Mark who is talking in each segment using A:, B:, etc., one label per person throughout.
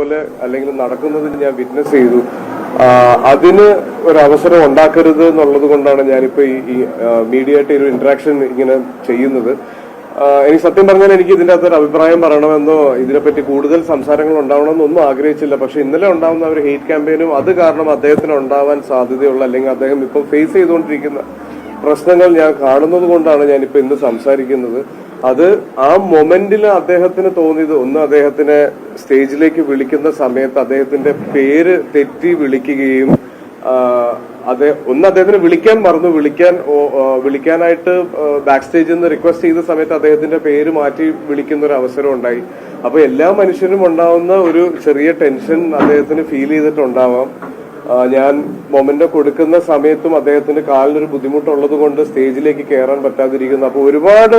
A: പോലെ അല്ലെങ്കിൽ നടക്കുന്നത് ഞാൻ വിറ്റ്നസ് ചെയ്തു. അതിന് ഒരു അവസരം ഉണ്ടാക്കരുത് എന്നുള്ളത് കൊണ്ടാണ് ഞാനിപ്പോ ഈ മീഡിയ ആയിട്ട് ഒരു ഇന്ററാക്ഷൻ ഇങ്ങനെ ചെയ്യുന്നത്. എനിക്ക് സത്യം പറഞ്ഞാൽ എനിക്ക് അകത്ത് ഒരു അഭിപ്രായം പറയണമെന്നോ ഇതിനെപ്പറ്റി കൂടുതൽ സംസാരങ്ങൾ ഉണ്ടാവണമെന്നൊന്നും ആഗ്രഹിച്ചില്ല. പക്ഷെ ഇന്നലെ ഉണ്ടാവുന്ന ഒരു ഹെയ്റ്റ് ക്യാമ്പയിനും അത് കാരണം അദ്ദേഹത്തിന് ഉണ്ടാവാൻ സാധ്യതയുള്ള അല്ലെങ്കിൽ അദ്ദേഹം ഇപ്പം ഫേസ് ചെയ്തുകൊണ്ടിരിക്കുന്ന പ്രശ്നങ്ങൾ ഞാൻ കാണുന്നത് കൊണ്ടാണ് ഞാനിപ്പോൾ ഇന്ന് സംസാരിക്കുന്നത്. അത് ആ മൊമെന്റിൽ അദ്ദേഹത്തിന് തോന്നിയത് ഒന്ന് അദ്ദേഹത്തിനെ സ്റ്റേജിലേക്ക് വിളിക്കുന്ന സമയത്ത് അദ്ദേഹത്തിന്റെ പേര് തെറ്റി വിളിക്കുകയും അതെ ഒന്ന് അദ്ദേഹത്തിന് വിളിക്കാൻ മറന്നു. വിളിക്കാൻ വിളിക്കാനായിട്ട് ബാക്ക് സ്റ്റേജിൽ നിന്ന് റിക്വസ്റ്റ് ചെയ്ത സമയത്ത് അദ്ദേഹത്തിന്റെ പേര് മാറ്റി വിളിക്കുന്ന ഒരു അവസരം ഉണ്ടായി. അപ്പൊ എല്ലാ മനുഷ്യനും ഉണ്ടാവുന്ന ഒരു ചെറിയ ടെൻഷൻ അദ്ദേഹത്തിന് ഫീൽ ചെയ്തിട്ടുണ്ടാവാം. ഞാൻ മൊമെന്റ് കൊടുക്കുന്ന സമയത്തും അദ്ദേഹത്തിന്റെ കാലിനൊരു ബുദ്ധിമുട്ടുള്ളത് കൊണ്ട് സ്റ്റേജിലേക്ക് കയറാൻ പറ്റാതിരിക്കുന്നു. അപ്പൊ ഒരുപാട്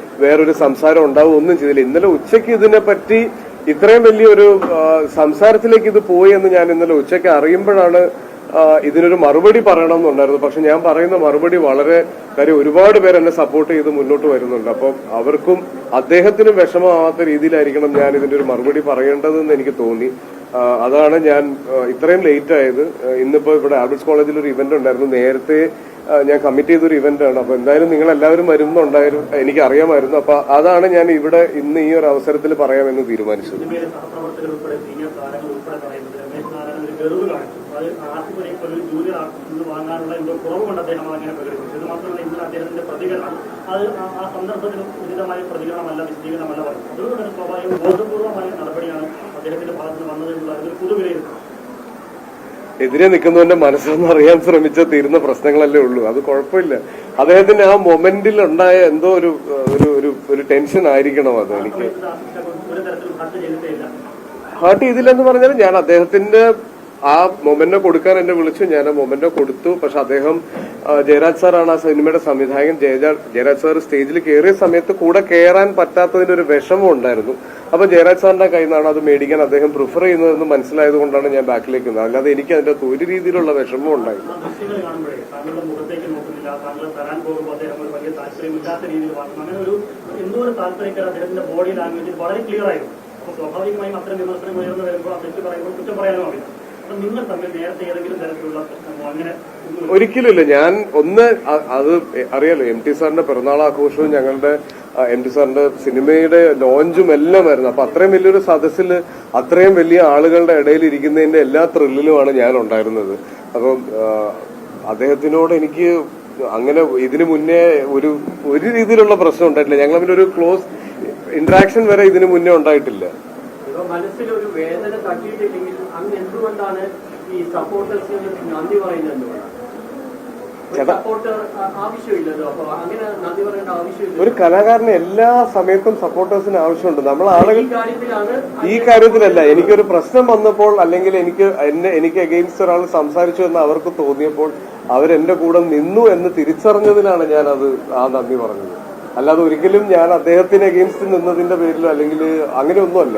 A: വേറൊരു സംസാരം ഉണ്ടാവും ഒന്നും ചെയ്തില്ല. ഇന്നലെ ഉച്ചയ്ക്ക് ഇതിനെപ്പറ്റി ഇത്രയും വലിയൊരു സംസാരത്തിലേക്ക് ഇത് പോയി എന്ന് ഞാൻ ഇന്നലെ ഉച്ചയ്ക്ക് അറിയുമ്പോഴാണ് ഇതിനൊരു മറുപടി പറയണമെന്നുണ്ടായിരുന്നു. പക്ഷെ ഞാൻ പറയുന്ന മറുപടി വളരെ കാര്യം ഒരുപാട് പേര് എന്നെ സപ്പോർട്ട് ചെയ്ത് മുന്നോട്ട് വരുന്നുണ്ട്. അപ്പം അവർക്കും അദ്ദേഹത്തിനും വിഷമമാവാത്ത രീതിയിലായിരിക്കണം ഞാൻ ഇതിന്റെ ഒരു മറുപടി പറയേണ്ടതെന്ന് എനിക്ക് തോന്നി. അതാണ് ഞാൻ ഇത്രയും ലേറ്റ് ആയത്. ഇന്നിപ്പോ ഇവിടെ ആൽബർട്സ് കോളേജിൽ ഒരു ഇവന്റ് ഉണ്ടായിരുന്നു. നേരത്തെ ഞാൻ കമ്മിറ്റ് ചെയ്തൊരു ഇവന്റ് ആണ്. അപ്പൊ എന്തായാലും നിങ്ങൾ എല്ലാവരും വരുന്നുണ്ടായിരുന്നു. എനിക്ക് അറിയാമായിരുന്നു. അപ്പൊ അതാണ് ഞാൻ ഇവിടെ ഇന്ന് ഈ ഒരു അവസരത്തിൽ പറയാമെന്ന് തീരുമാനിച്ചത്.
B: അത് ആ- സന്ദർഭത്തിൽ ഉചിതമായ പ്രതികരണമല്ല വിശദീകരണമല്ല പറഞ്ഞു. അതുകൊണ്ട് തന്നെ സ്വാഭാവികം ബോധപൂർവമായ നടപടിയാണ് അദ്ദേഹത്തിന്റെ ഭാഗത്ത് വന്നത്
A: എതിരെ നിൽക്കുന്നവന്റെ മനസ്സെന്ന് അറിയാൻ ശ്രമിച്ച തീരുന്ന പ്രശ്നങ്ങളല്ലേ ഉള്ളൂ. അത് കുഴപ്പമില്ല. അദ്ദേഹത്തിന്റെ ആ മൊമെന്റിൽ ഉണ്ടായ എന്തോ ഒരു ഒരു ഒരു ടെൻഷൻ ആയിരിക്കണം അത് എനിക്ക്.
B: ഹാർട്ട്
A: ചെയ്തില്ലെന്ന് പറഞ്ഞാൽ ഞാൻ അദ്ദേഹത്തിന്റെ ആ മൊമെന്റോ കൊടുക്കാൻ എന്നെ വിളിച്ചു ഞാൻ ആ മൊമെന്റോ കൊടുത്തു. പക്ഷെ അദ്ദേഹം ജയരാജ് സാറാണ് ആ സിനിമയുടെ സംവിധായകൻ. ജയരാജ് സാർ സ്റ്റേജിൽ കയറിയ സമയത്ത് കൂടെ കയറാൻ പറ്റാത്തതിന്റെ ഒരു വിഷമം ഉണ്ടായിരുന്നു. അപ്പൊ ജയരാജ് സാറിന്റെ കയ്യിൽ നിന്നാണ് അത് മേടിക്കാൻ അദ്ദേഹം പ്രിഫർ ചെയ്യുന്നതെന്ന് മനസ്സിലായത് കൊണ്ടാണ് ഞാൻ ബാക്കിലേക്ക് നിന്നത്. അല്ലാതെ എനിക്ക് അതിന്റെ ഒരു രീതിയിലുള്ള വിഷമം
B: ഉണ്ടായിരുന്നു സ്വാഭാവികമായും അത്തരം വിമർശനം ഉയർന്നു വരുമ്പോൾ തെറ്റ് പറയുമ്പോൾ കുറ്റം പറയാനും അപ്പൊ നിങ്ങൾ തമ്മിൽ നേരത്തെ ഏതെങ്കിലും തരത്തിലുള്ള പ്രശ്നമോ അങ്ങനെ ഒന്നുമില്ല.
A: ഒരിക്കലുമില്ല. ഞാൻ ഒന്ന് അത് അറിയാലോ എം ടി സാറിന്റെ പിറന്നാൾ ആഘോഷവും ഞങ്ങളുടെ എം ടി സാറിന്റെ സിനിമയുടെ ലോഞ്ചും എല്ലാം ആയിരുന്നു അപ്പൊ അത്രയും വലിയൊരു സദസ്സിൽ അത്രയും വലിയ ആളുകളുടെ ഇടയിൽ ഇരിക്കുന്നതിന്റെ എല്ലാ ത്രില്ലിലുമാണ് ഞാൻ ഉണ്ടായിരുന്നത്. അപ്പം അദ്ദേഹത്തിനോട് എനിക്ക് അങ്ങനെ ഇതിനു മുന്നേ ഒരു ഒരു രീതിയിലുള്ള പ്രശ്നം ഉണ്ടായിട്ടില്ല. ഞങ്ങൾ തമ്മിൽ ഒരു ക്ലോസ് ഇന്ററാക്ഷൻ വരെ ഇതിനു മുന്നേ ഉണ്ടായിട്ടില്ല.
C: ഒരു വേദന തട്ടിയിട്ടില്ലെങ്കിൽ അങ്ങ് എന്തുകൊണ്ടാണ് ഈ സപ്പോർട്ടേഴ്സിന് നന്ദി പറയുന്നത് എന്തുകൊണ്ടാണ് ഒരു
A: കലാകാരന് എല്ലാ സമയത്തും സപ്പോർട്ടേഴ്സിന് ആവശ്യമുണ്ട്. നമ്മൾ ആളുകൾ
C: ഈ
A: കാര്യത്തിലല്ല എനിക്കൊരു പ്രശ്നം വന്നപ്പോൾ അല്ലെങ്കിൽ എനിക്ക് എന്നെ എനിക്ക് അഗെയിൻസ്റ്റ് ഒരാൾ സംസാരിച്ചു എന്ന് അവർക്ക് തോന്നിയപ്പോൾ അവരെന്റെ കൂടെ നിന്നു എന്ന് തിരിച്ചറിഞ്ഞതിനാണ് ഞാൻ അത് ആ നന്ദി പറഞ്ഞത്. അല്ലാതെ ഒരിക്കലും ഞാൻ അദ്ദേഹത്തിന് അഗെയിൻസ്റ്റ് നിന്നതിന്റെ പേരിലോ അല്ലെങ്കിൽ അങ്ങനെയൊന്നുമല്ല.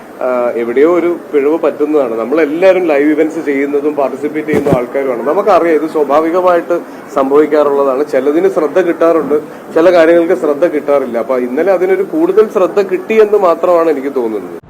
A: എവിടെയോ ഒരു പിഴവ് പറ്റുന്നതാണ്. നമ്മളെല്ലാവരും ലൈവ് ഇവന്റ്സ് ചെയ്യുന്നതും പാർട്ടിസിപ്പേറ്റ് ചെയ്യുന്ന ആൾക്കാരുമാണ്. നമുക്കറിയാം ഇത് സ്വാഭാവികമായിട്ട് സംഭവിക്കാറുള്ളതാണ്. ചിലതിന് ശ്രദ്ധ കിട്ടാറുണ്ട്. ചില കാര്യങ്ങൾക്ക് ശ്രദ്ധ കിട്ടാറില്ല. അപ്പൊ ഇന്നലെ അതിനൊരു കൂടുതൽ ശ്രദ്ധ കിട്ടി എന്ന് മാത്രമാണ് എനിക്ക് തോന്നുന്നത്.